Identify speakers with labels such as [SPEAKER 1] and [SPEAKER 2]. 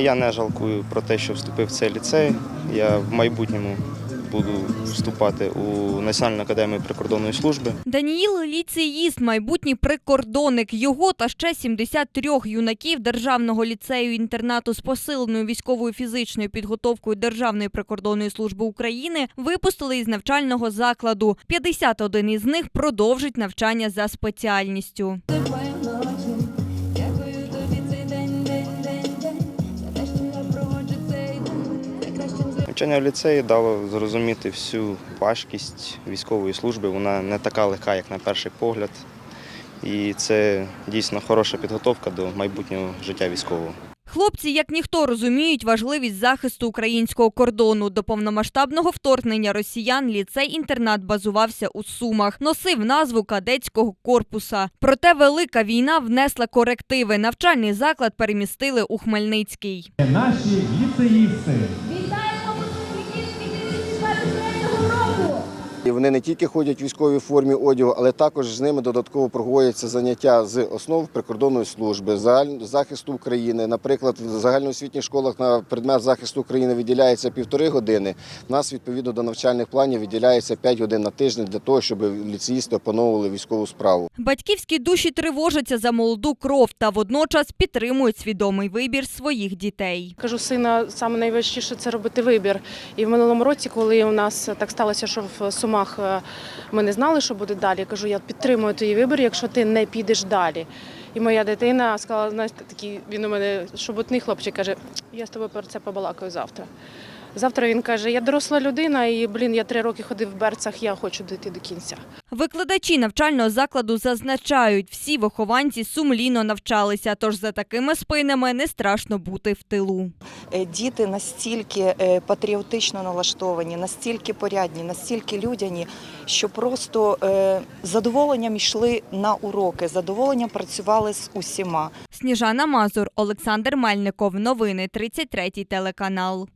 [SPEAKER 1] Я не жалкую про те, що вступив в цей ліцей. Я в майбутньому буду вступати у Національну академію прикордонної служби.
[SPEAKER 2] Даніїл ліцеїст, майбутній прикордонник. Його та ще 73 юнаків Державного ліцею інтернату з посиленою військовою фізичною підготовкою Державної прикордонної служби України випустили із навчального закладу. 51 із них продовжить навчання за спеціальністю.
[SPEAKER 1] Навчання в ліцеї дало зрозуміти всю важкість військової служби. Вона не така легка, як на перший погляд. І це дійсно хороша підготовка до майбутнього життя військового.
[SPEAKER 2] Хлопці, як ніхто, розуміють важливість захисту українського кордону. До повномасштабного вторгнення росіян ліцей-інтернат базувався у Сумах, носив назву кадетського корпуса. Проте велика війна внесла корективи. Навчальний заклад перемістили у Хмельницький.
[SPEAKER 3] Наші ліцеїсти.
[SPEAKER 4] І вони не тільки ходять в військовій формі одягу, але також з ними додатково проводяться заняття з основ прикордонної служби, захисту України. Наприклад, в загальноосвітніх школах на предмет захисту України виділяється півтори години. У нас відповідно до навчальних планів виділяється 5 годин на тиждень для того, щоб ліцеїсти опановували військову справу.
[SPEAKER 2] Батьківські душі тривожаться за молоду кров та водночас підтримують свідомий вибір своїх дітей.
[SPEAKER 5] Кажу, сина, саме найважчіше це робити вибір. І в минулому році, коли у нас так сталося, що в Сумах е, ми не знали, що буде далі, я кажу, я підтримую твій вибір, якщо ти не підеш далі. І моя дитина сказала, знаєш, такий він у мене шоботний хлопчик каже, я з тобою про це побалакаю завтра. Завтра він каже: Я доросла людина, і блін, я три роки ходив в берцах, я хочу дійти до кінця.
[SPEAKER 2] Викладачі навчального закладу зазначають, всі вихованці сумлінно навчалися, тож за такими спинами не страшно бути в тилу.
[SPEAKER 6] Е, Діти настільки е, патріотично налаштовані, настільки порядні, настільки людяні, що просто е, з задоволенням йшли на уроки, з задоволенням працювали з усіма.
[SPEAKER 2] Сніжана Мазур, Олександр Мельников. Новини 33 телеканал.